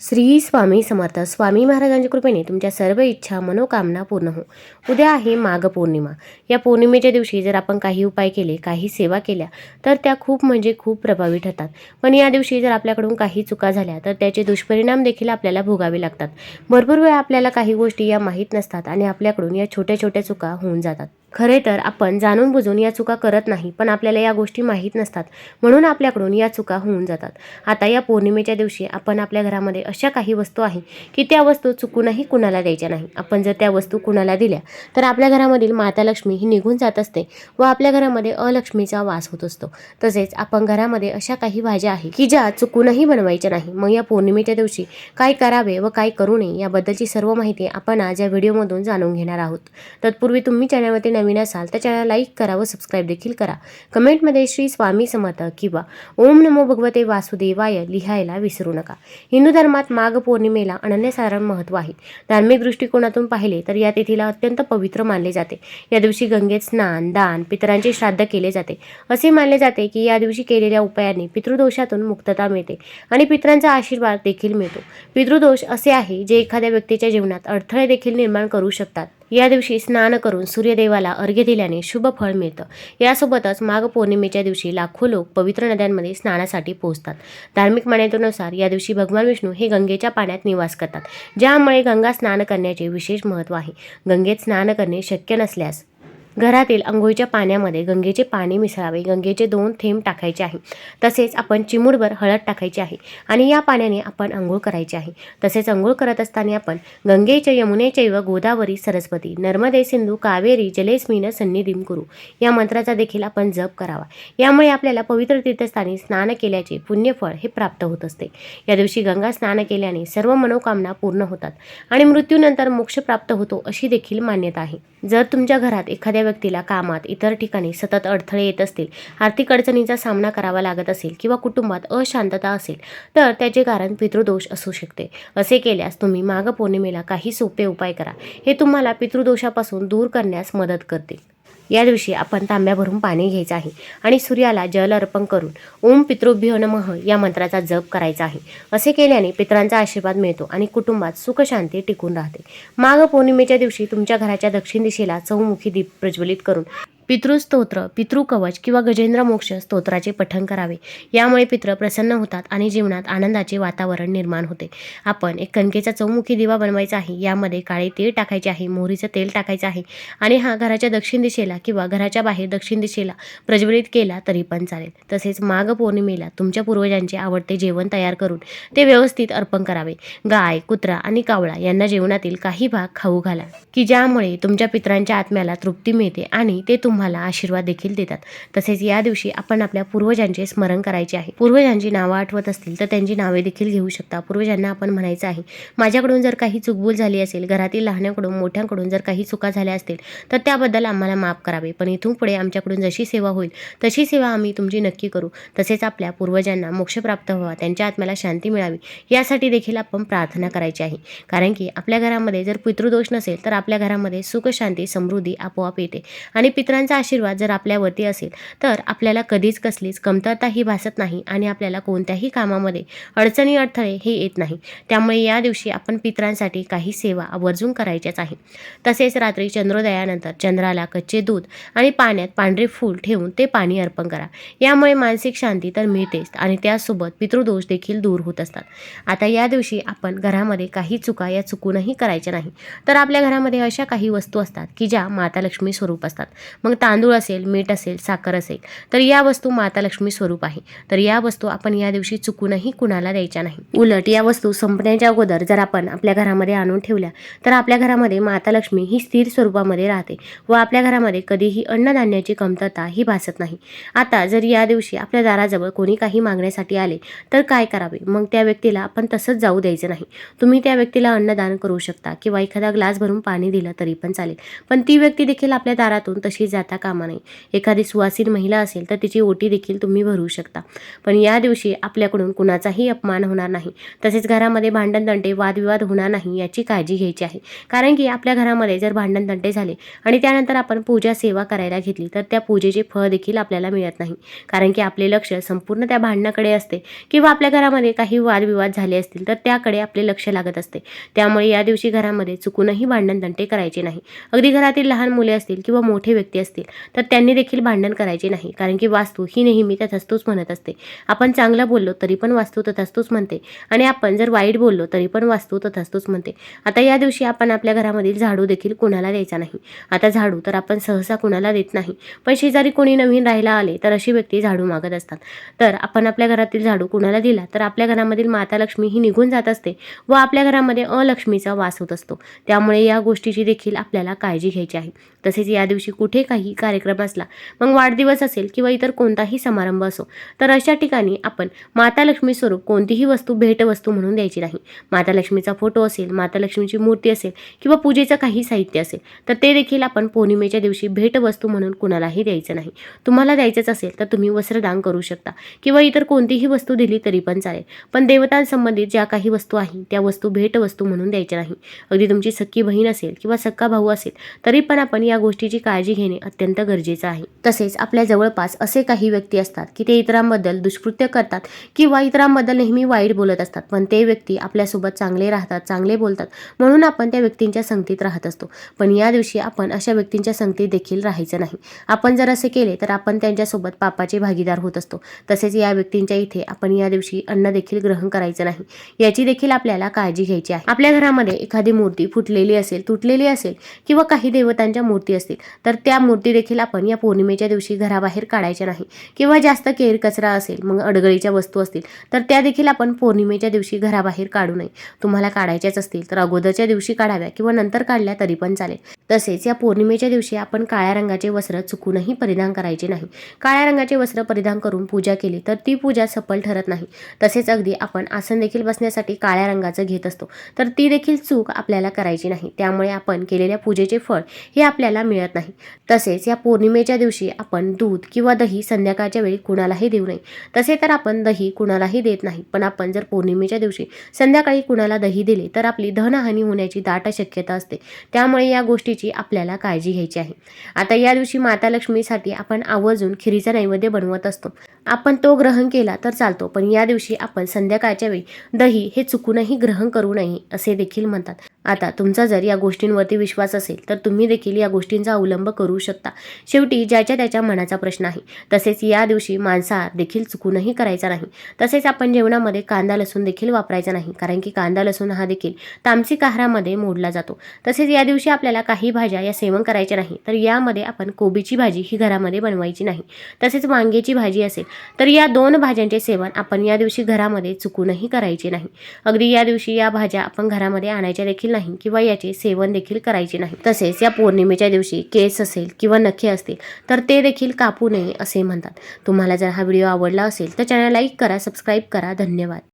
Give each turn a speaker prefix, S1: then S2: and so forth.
S1: श्री स्वामी समर्थ. स्वामी महाराजांच्या कृपेने तुमच्या सर्व इच्छा मनोकामना पूर्ण हो. उद्या आहे माघ पौर्णिमा. या पौर्णिमेच्या दिवशी जर आपण काही उपाय केले काही सेवा केल्या तर त्या खूप म्हणजे खूप प्रभावी ठरतात. पण या दिवशी जर आपल्याकडून काही चुका झाल्या तर त्याचे दुष्परिणाम देखील आपल्याला भोगावे लागतात. भरपूर वेळा आपल्याला काही गोष्टी या माहीत नसतात आणि आपल्याकडून या छोट्या छोट्या चुका होऊन जातात. खरे तर आपण जाणून बुजून या चुका करत नाही पण आपल्याला या गोष्टी माहीत नसतात. म्हणून आपल्याकडून या चुका होऊन जातात. आता या पौर्णिमेच्या दिवशी आपण आपल्या घरामध्ये अशा काही वस्तू आहे की त्या वस्तू चुकूनही कुणाला द्यायच्या नाही. आपण जर त्या वस्तू कुणाला दिल्या तर आपल्या घरामधील माता लक्ष्मी ही निघून जात असते व आपल्या घरामध्ये अलक्ष्मीचा वास होत असतो. तसेच आपण घरामध्ये अशा काही भाज्या आहे की ज्या चुकूनही बनवायच्या नाही. मग या पौर्णिमेच्या दिवशी काय करावे व काय करू नये याबद्दलची सर्व माहिती आपण आज या व्हिडिओमधून जाणून घेणार आहोत. तत्पूर्वी तुम्ही चॅनलवरती नवीन असाल तर चॅनल लाईक करा व सबस्क्राईब देखील करा. कमेंटमध्ये श्री स्वामी समर्थ किंवा ओम नमो भगवते वासुदेवाय लिहायला विसरू नका. हिंदू धर्मात माघ पौर्णिमेला अनन्यसाधारण महत्त्व आहे. धार्मिक दृष्टिकोनातून पाहिले तर या तिथीला अत्यंत पवित्र मानले जाते. या दिवशी गंगेत स्नान दान पितरांचे श्राद्ध केले जाते. असे मानले जाते की या दिवशी केलेल्या उपायांनी पितृदोषातून मुक्तता मिळते आणि पितरांचा आशीर्वाद देखील मिळतो. पितृदोष असे आहे जे एखाद्या व्यक्तीच्या जीवनात अडथळे देखील निर्माण करू शकतात. या दिवशी स्नान करून सूर्यदेवाला अर्घ्य दिल्याने शुभ फळ मिळतं. यासोबतच माघ पौर्णिमेच्या दिवशी लाखो लोक पवित्र नद्यांमध्ये स्नानासाठी पोहोचतात. धार्मिक मान्यतेनुसार या दिवशी भगवान विष्णू हे गंगेच्या पाण्यात निवास करतात. ज्यामुळे गंगा स्नान करण्याचे विशेष महत्त्व आहे. गंगेत स्नान करणे शक्य नसल्यास घरातील अंघोळीच्या पाण्यामध्ये गंगेचे पाणी मिसळावे. गंगेचे दोन थेंब टाकायचे आहे. तसेच आपण चिमूडभर हळद टाकायची आहे आणि या पाण्याने आपण अंघोळ करायची आहे. तसेच अंघोळ करत असताना आपण गंगेच्या यमुनेचैव गोदावरी सरस्वती नर्मदे सिंधू कावेरी जलेस्मिन सन्निधीम करू या मंत्राचा देखील आपण जप करावा. यामुळे आपल्याला पवित्र तीर्थस्थानी स्नान केल्याचे पुण्यफळ हे प्राप्त होत असते. या दिवशी गंगा स्नान केल्याने सर्व मनोकामना पूर्ण होतात आणि मृत्यूनंतर मोक्ष प्राप्त होतो अशी देखील मान्यता आहे. जर तुमच्या घरात एखाद्या व्यक्तीला कामात इतर ठिकाणी सतत अडथळे येत असतील आर्थिक अडचणींचा सामना करावा लागत असेल किंवा कुटुंबात अशांतता असेल तर त्याचे कारण पितृदोष असू शकते. असे केल्यास तुम्ही माघ पौर्णिमेला काही सोपे उपाय करा. हे तुम्हाला पितृदोषापासून दूर करण्यास मदत करतील. या दिवशी आपण तांब्या भरून पाणी घ्यायचं आहे आणि सूर्याला जल अर्पण करून ओम पितृभ्यो नमः या मंत्राचा जप करायचा आहे. असे केल्याने पितरांचा आशीर्वाद मिळतो आणि कुटुंबात सुखशांती टिकून राहते. माघ पौर्णिमेच्या दिवशी तुमच्या घराच्या दक्षिण दिशेला चौमुखी दीप प्रज्वलित करून पितृस्तोत्र पितृकवच किंवा गजेंद्र मोक्ष स्तोत्राचे पठण करावे. यामुळे पित्र प्रसन्न होतात आणि जीवनात आनंदाचे वातावरण निर्माण होते. आपण एक कणकेचा चौमुखी दिवा बनवायचा आहे. यामध्ये काळे तेल टाकायचे आहे मोहरीचं तेल टाकायचं आहे आणि हा घराच्या दक्षिण दिशेला किंवा घराच्या बाहेर दक्षिण दिशेला प्रज्वलित केला तरी पण चालेल. तसेच माघ पौर्णिमेला तुमच्या पूर्वजांचे आवडते जेवण तयार करून ते व्यवस्थित अर्पण करावे. गाय कुत्रा आणि कावळा यांना जेवणातील काही भाग खाऊ घाला की ज्यामुळे तुमच्या पित्रांच्या आत्म्याला तृप्ती मिळते आणि ते तुम्हाला आशीर्वाद देखील देतात. तसेच या दिवशी आपण आपल्या पूर्वजांचे स्मरण करायचे आहे. पूर्वजांची नावं आठवत असतील तर त्यांची नावे देखील घेऊ शकता. पूर्वजांना आपण म्हणायचं आहे माझ्याकडून जर काही चुकबूल झाली असेल घरातील लहानाकडून मोठ्यांकडून जर काही चुका झाल्या असतील तर त्याबद्दल आम्हाला माफ करावे. पण इथून पुढे आमच्याकडून जशी सेवा होईल तशी सेवा आम्ही तुमची नक्की करू. तसेच आपल्या पूर्वजांना मोक्ष प्राप्त व्हावा त्यांच्या आत्म्याला शांती मिळावी यासाठी देखील आपण प्रार्थना करायची आहे. कारण की आपल्या घरामध्ये जर पितृदोष नसेल तर आपल्या घरामध्ये सुख शांती समृद्धी आपोआप येते. आणि पितरांचा आशीर्वाद जर आपल्यावरती असेल तर आपल्याला कधीच कसलीच कमतरता ही भासत नाही आणि आपल्याला कोणत्याही कामामध्ये अडचणी अडथळे हे येत नाही. त्यामुळे या दिवशी आपण पितरांसाठी काही सेवा आवर्जून करायच्याच आहे. तसेच रात्री चंद्रोदयानंतर चंद्राला कच्चे दूध आणि पाण्यात पांढरे फूल ठेवून ते पाणी अर्पण करा. यामुळे मानसिक शांती तर मिळतेच आणि त्यासोबत पितृदोष देखील दूर होत असतात. आता या दिवशी आपण घरामध्ये काही चुका या चुकूनही करायच्या नाही. तर आपल्या घरामध्ये अशा काही वस्तू असतात की ज्या माता लक्ष्मी स्वरूप असतात. मग तांदूळ असेल मीठ असेल साखर असेल तर या वस्तू माता लक्ष्मी स्वरूप आहे. तर या वस्तू आपण या दिवशी चुकूनही कुणाला द्यायच्या नाही. उलट या वस्तू संपण्याच्या अगोदर जर आपण आपल्या घरामध्ये आणून ठेवल्या तर आपल्या घरामध्ये माता लक्ष्मी ही स्थिर स्वरूपामध्ये राहते व आपल्या घरामध्ये कधीही अन्नधान्याची कमतरता ही भासत नाही. आता जर या दिवशी आपल्या दाराजवळ कोणी काही मागण्यासाठी आले तर काय करावे? मग त्या व्यक्तीला आपण तसंच जाऊ द्यायचं नाही. तुम्ही त्या व्यक्तीला अन्नदान करू शकता किंवा एखादा ग्लास भरून पाणी दिलं तरी पण चालेल. पण ती व्यक्ती देखील आपल्या दारातून तशी जाते. राहता कामा नये. एखादी सुवासीन महिला असेल तर तिची ओटी देखील तुम्ही भरू शकता. पण या दिवशी आपल्याकडून कुणाचाही अपमान होणार नाही. तसेच घरामध्ये भांडणतंटे वादविवाद होणार नाही याची काळजी घ्यायची आहे. कारण की आपल्या घरामध्ये जर भांडणतंटे झाले आणि त्यानंतर आपण पूजा सेवा करायला घेतली तर त्या पूजेचे फळ देखील आपल्याला मिळत नाही. कारण की आपले लक्ष संपूर्ण त्या भांडणाकडे असते किंवा आपल्या घरामध्ये काही वादविवाद झाले असतील तर त्याकडे आपले लक्ष लागत असते. त्यामुळे या दिवशी घरामध्ये चुकूनही भांडणतंटे करायचे नाही. अगदी घरातील लहान मुले असतील किंवा मोठे व्यक्ती असतील तर त्यांनी देखील भांडण करायचे नाही. कारण की वास्तू ही नेहमी तथास्तूच म्हणत असते. आपण चांगलं बोललो तरी पण वास्तू तथास्तूच म्हणते. आणि आपण जर वाईट बोललो तरी पण वास्तू तथास्तूच म्हणते. आता या दिवशी आपण आपल्या घरामधील झाडू देखील कुणाला द्यायचा नाही. आता झाडू तर आपण सहसा कुणाला देत नाही. पण शेजारी कोणी नवीन राहायला आले तर अशी व्यक्ती झाडू मागत असतात. तर आपण आपल्या घरातील झाडू कुणाला दिला तर आपल्या घरामधील माता लक्ष्मी ही निघून जात असते व आपल्या घरामध्ये अलक्ष्मीचा वास होत असतो. त्यामुळे या गोष्टीची देखील आपल्याला काळजी घ्यायची आहे. तसेच या दिवशी कुठे काही काही कार्यक्रम असला मग वाढदिवस असेल किंवा इतर कोणताही समारंभ असो तर अशा ठिकाणी आपण माता लक्ष्मी स्वरूप कोणतीही वस्तू भेटवस्तू म्हणून द्यायची नाही. माता लक्ष्मीचा फोटो असेल माता लक्ष्मीची मूर्ती असेल किंवा पूजेचं काही साहित्य असेल तर ते देखील आपण पौर्णिमेच्या दिवशी भेटवस्तू म्हणून कुणालाही द्यायचं नाही. तुम्हाला द्यायचंच असेल तर तुम्ही वस्त्रदान करू शकता किंवा इतर कोणतीही वस्तू दिली तरी पण चालेल. पण देवतांसंबंधित ज्या काही वस्तू आहे त्या वस्तू भेटवस्तू म्हणून द्यायच्या नाही. अगदी तुमची सख्खी बहीण असेल किंवा सक्का भाऊ असेल तरी पण आपण या गोष्टीची काळजी घेणे अत्यंत गरजेचं आहे. तसेच आपल्या जवळपास असे काही व्यक्ती असतात की ते इतरांबद्दल दुष्कृत्य करतात किंवा इतरांबद्दल नेहमी वाईट बोलत असतात पण ते व्यक्ती आपल्यासोबत चांगले राहतात चांगले बोलतात म्हणून आपण त्या व्यक्तींच्या संगतीत राहत असतो. पण या दिवशी आपण अशा व्यक्तींच्या संगतीत देखील राहायचं नाही. आपण जर असे केले तर आपण त्यांच्यासोबत पापाचे भागीदार होत असतो. तसेच या व्यक्तींच्या इथे आपण या दिवशी अन्न देखील ग्रहण करायचं नाही. याची देखील आपल्याला काळजी घ्यायची आहे. आपल्या घरामध्ये एखादी मूर्ती फुटलेली असेल तुटलेली असेल किंवा काही देवतांच्या मूर्ती असतील तर त्या मूर्ती देखील आपण या पौर्णिमेच्या दिवशी घराबाहेर काढायच्या नाही. किंवा जास्त केर कचरा असेल मग अडगळीच्या वस्तू असतील तर त्या देखील आपण पौर्णिमेच्या दिवशी घराबाहेर काढू नये. तुम्हाला काढायच्याच असतील तर अगोदरच्या दिवशी काढाव्या किंवा नंतर काढल्या तरी पण चालेल. तसेच या पौर्णिमेच्या दिवशी आपण काळ्या रंगाचे वस्त्र चुकूनही परिधान करायचे नाही. काळ्या रंगाचे वस्त्र परिधान करून पूजा केली तर ती पूजा सफल ठरत नाही. तसेच अगदी आपण आसन देखील बसण्यासाठी काळ्या रंगाचं घेत असतो तर ती देखील चूक आपल्याला करायची नाही. त्यामुळे आपण केलेल्या पूजेचे फळ हे आपल्याला मिळत नाही. तसेच तसेच या पौर्णिमेच्या दिवशी आपण दूध किंवा दही संध्याकाळच्या वेळी कुणालाही देऊ नये. तसे तर आपण दही कुणालाही देत नाही पण आपण जर पौर्णिमेच्या दिवशी संध्याकाळी कुणाला दही दिले तर आपली धनहानी होण्याची दाट शक्यता असते. त्यामुळे या गोष्टीची आपल्याला काळजी घ्यायची आहे. आता या दिवशी माता लक्ष्मीसाठी आपण आवर्जून खिरीचा नैवेद्य बनवत असतो. आपण तो ग्रहण केला तर चालतो पण या दिवशी आपण संध्याकाळच्या वेळी दही हे चुकूनही ग्रहण करू नये असे देखील म्हणतात. आता तुमचा जर या गोष्टींवरती विश्वास असेल तर तुम्ही देखील या गोष्टींचा अवलंब करू शकता. शेवटी ज्याच्या त्याच्या मनाचा प्रश्न आहे. तसेच या दिवशी मांसाहार देखील चुकूनही करायचा नाही. तसेच आपण जेवणामध्ये कांदा लसूण देखील वापरायचा नाही. कारण की कांदा लसूण हा देखील तामसिक आहारामध्ये मोडला जातो. तसेच या दिवशी आपल्याला काही भाज्या या सेवन करायच्या नाही तर यामध्ये आपण कोबीची भाजी ही घरामध्ये बनवायची नाही. तसेच वांग्याची भाजी असेल तर या दोन भाज्यांचे सेवन आपण या दिवशी घरामध्ये चुकूनही करायचे नाही. अगदी या दिवशी या भाज्या आपण घरामध्ये आणायच्या देखील नाही किंवा याचे सेवन देखील करायचे नाही. तसेच या पौर्णिमेच्या दिवशी केस असेल किंवा नखे असतील तर ते देखील कापू नये असे म्हणतात. तुम्हाला जर हा व्हिडिओ आवडला असेल तर चॅनल लाईक करा सबस्क्राईब करा. धन्यवाद.